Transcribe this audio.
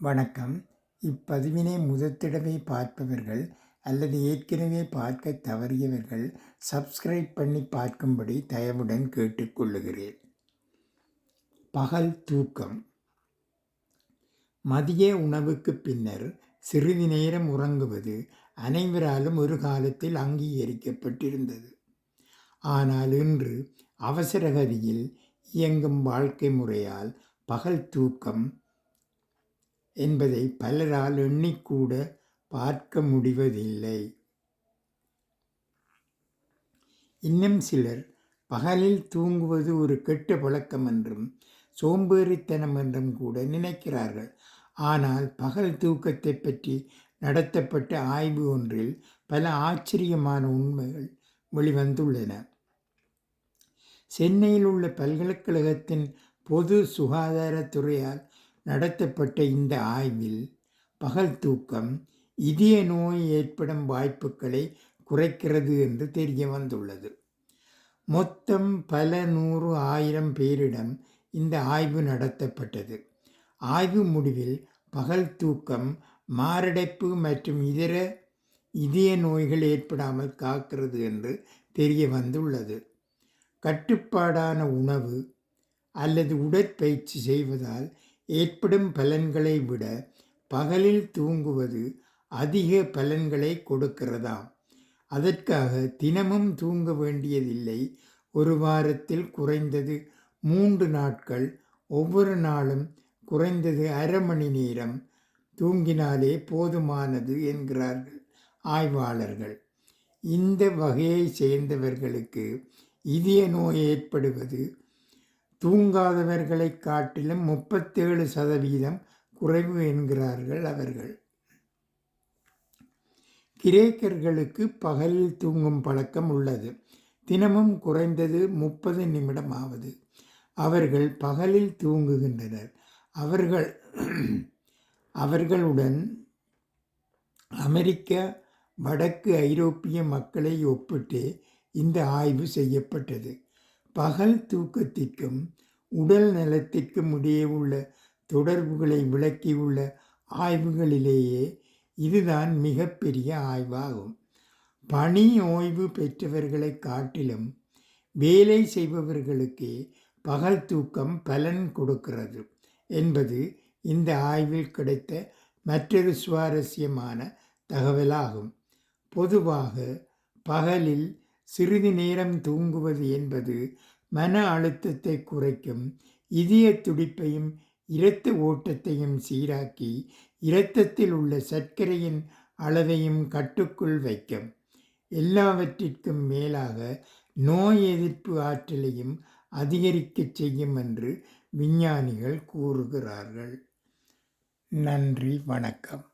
வணக்கம். இப்பதிவினை முதற்தடவை பார்ப்பவர்கள் அல்லது ஏற்கனவே பார்க்க தவறியவர்கள் சப்ஸ்கிரைப் பண்ணி பார்க்கும்படி தயவுடன் கேட்டுக்கொள்ளுகிறேன். பகல் தூக்கம். மதிய உணவுக்கு பின்னர் சிறிது நேரம் உறங்குவது அனைவராலும் ஒரு காலத்தில் அங்கீகரிக்கப்பட்டிருந்தது. ஆனால் இன்று அவசரகதியில் இயங்கும் வாழ்க்கை முறையால் பகல் தூக்கம் என்பதை பலரால் எண்ணிக்கூட பார்க்க முடிவதில்லை. இன்னும் சிலர் பகலில் தூங்குவது ஒரு கெட்ட பழக்கம் என்றும் சோம்பேறித்தனம் என்றும் கூட நினைக்கிறார்கள். ஆனால் பகல் தூக்கத்தை பற்றி நடத்தப்பட்ட ஆய்வு ஒன்றில் பல ஆச்சரியமான உண்மைகள் வெளிவந்துள்ளன. சென்னையில் உள்ள பல்கலைக்கழகத்தின் பொது சுகாதாரத்துறையால் நடத்தப்பட்ட இந்த ஆய்வில் பகல் தூக்கம் இதய நோய் ஏற்படும் வாய்ப்புகளை குறைக்கிறது என்று தெரிய வந்துள்ளது. மொத்தம் பல நூறு ஆயிரம் பேரிடம் இந்த ஆய்வு நடத்தப்பட்டது. ஆய்வு முடிவில் பகல் தூக்கம் மாரடைப்பு மற்றும் இதர இதய நோய்கள் ஏற்படாமல் காக்கிறது என்று தெரிய வந்துள்ளது. கட்டுப்பாடான உணவு அல்லது உடற்பயிற்சி செய்வதால் ஏற்படும் பலன்களை விட பகலில் தூங்குவது அதிக பலன்களை கொடுக்கிறதாம். அதற்காக தினமும் தூங்க வேண்டியதில்லை. ஒரு வாரத்தில் குறைந்தது மூன்று நாட்கள் ஒவ்வொரு நாளும் குறைந்தது அரை மணி நேரம் தூங்கினாலே போதுமானது என்கிறார்கள் ஆய்வாளர்கள். இந்த வகையை சேர்ந்தவர்களுக்கு இதய நோய் ஏற்படுவது தூங்காதவர்களை காட்டிலும் முப்பத்தேழு சதவீதம் குறைவு என்கிறார்கள் அவர்கள். கிரேக்கர்களுக்கு பகலில் தூங்கும் பழக்கம் உள்ளது. தினமும் குறைந்தது முப்பது நிமிடமாவது. அவர்கள் பகலில் தூங்குகின்றனர். அவர்கள் அவர்களுடன் அமெரிக்க வடக்கு ஐரோப்பிய மக்களை ஒப்பிட்டு இந்த ஆய்வு செய்யப்பட்டது. பகல் தூக்கத்திற்கும் உடல் நலத்திற்கும் இடையே உள்ள தொடர்புகளை விளக்கியுள்ள ஆய்வுகளிலேயே இதுதான் மிகப்பெரிய ஆய்வாகும். பணி ஓய்வு பெற்றவர்களை காட்டிலும் வேலை செய்பவர்களுக்கே பகல் தூக்கம் பலன் கொடுக்கிறது என்பது இந்த ஆய்வில் கிடைத்த மற்றொரு சுவாரஸ்யமான தகவலாகும். பொதுவாக பகலில் சிறிது நேரம் தூங்குவது என்பது மன அழுத்தத்தை குறைக்கும். இதய துடிப்பையும் இரத்த ஓட்டத்தையும் சீராக்கி இரத்தத்தில் உள்ள சர்க்கரையின் அளவையும் கட்டுக்குள் வைக்கும். எல்லாவற்றிற்கும் மேலாக நோய் எதிர்ப்பு ஆற்றலையும் அதிகரிக்கச் செய்யும் என்று விஞ்ஞானிகள் கூறுகிறார்கள். நன்றி வணக்கம்.